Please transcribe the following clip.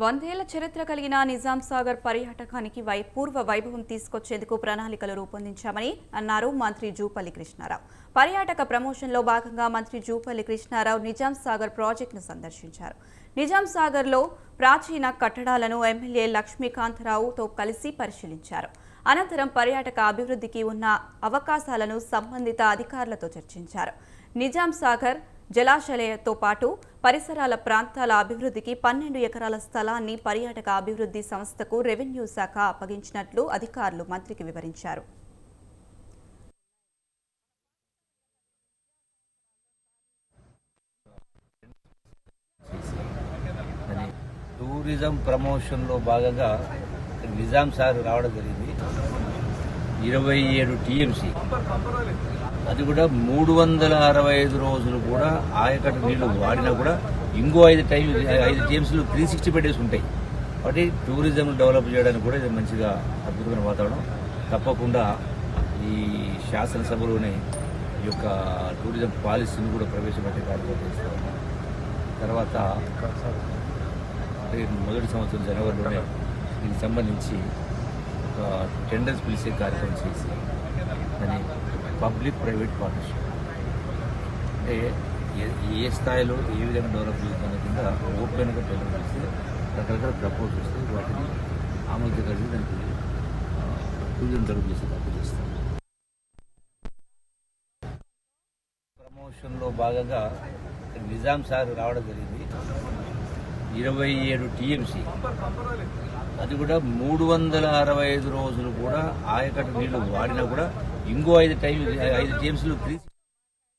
వందేళ్ళ చరిత్ర కలిగిన నిజాం సాగర్ పర్యాటకానికి వై పూర్వ వైభవం తీసుకొచ్చేందుకు ప్రణాళికలు రూపొందించామని అన్నారు మంత్రి జూపల్లి కృష్ణారావు. పర్యాటక ప్రమోషన్లో భాగంగా మంత్రి జూపల్లి కృష్ణారావు నిజాం సాగర్ ప్రాజెక్టును సందర్శించారు. నిజాం సాగర్లో ప్రాచీన కట్టడాలను ఎమ్మెల్యే లక్ష్మీకాంతరావుతో కలిసి పరిశీలించారు. అనంతరం పర్యాటక అభివృద్ధికి ఉన్న అవకాశాలను సంబంధిత అధికారులతో చర్చించారు. నిజాం సాగర్ జలాశయాలతో పాటు పరిసరాల ప్రాంతాల అభివృద్ధికి పన్నెండు ఎకరాల స్థలాన్ని పర్యాటక అభివృద్ధి సంస్థకు రెవెన్యూ శాఖ అప్పగించినట్లు అధికారులు మంత్రికి వివరించారు. టూరిజం ప్రమోషన్లో భాగంగా నిజాం సార్ రావడం జరిగింది. ఇరవై ఏడు టీఎంసీ. అది కూడా మూడు వందల అరవై ఐదు రోజులు కూడా ఆయకట్ట నీళ్ళు వాడినా కూడా ఇంకో ఐదు టైం ఐదు టీఎంసీలు త్రీ సిక్స్టీ పెట్టేసి ఉంటాయి. కాబట్టి టూరిజం డెవలప్ చేయడానికి కూడా ఇది మంచిగా అద్భుతమైన వాతావరణం. తప్పకుండా ఈ శాసనసభలోనే ఈ యొక్క టూరిజం పాలసీని కూడా ప్రవేశపెట్టే కార్యక్రమం చేస్తాం తర్వాత మొదటి సంవత్సరం జనవరిలోనే దీనికి సంబంధించి ఒక టెండర్స్ పిలిచే కార్యక్రమం చేసి దాన్ని పబ్లిక్ ప్రైవేట్ పార్ట్నర్షిప్. అంటే ఏ స్థాయిలో ఏ విధంగా డెవలప్ చేస్తున్న కింద ఓపెన్గా డెవలప్ చేస్తే రకరకాల ప్రపోజ్ వస్తే వాటిని ఆమోదకరిచి దానికి టూరిజం డెవలప్ చేసే తప్పు చేస్తాం ప్రమోషన్లో భాగంగా నిజాం సార్ రావడం జరిగింది. ఇరవై ఏడు టీఎంసీ. అది కూడా మూడు వందల అరవై ఐదు రోజులు కూడా ఆయకట్టు నీళ్ళు వాడినా కూడా ఇంకో ఐదు టైం ఐదు టీమ్స్లు త్రీ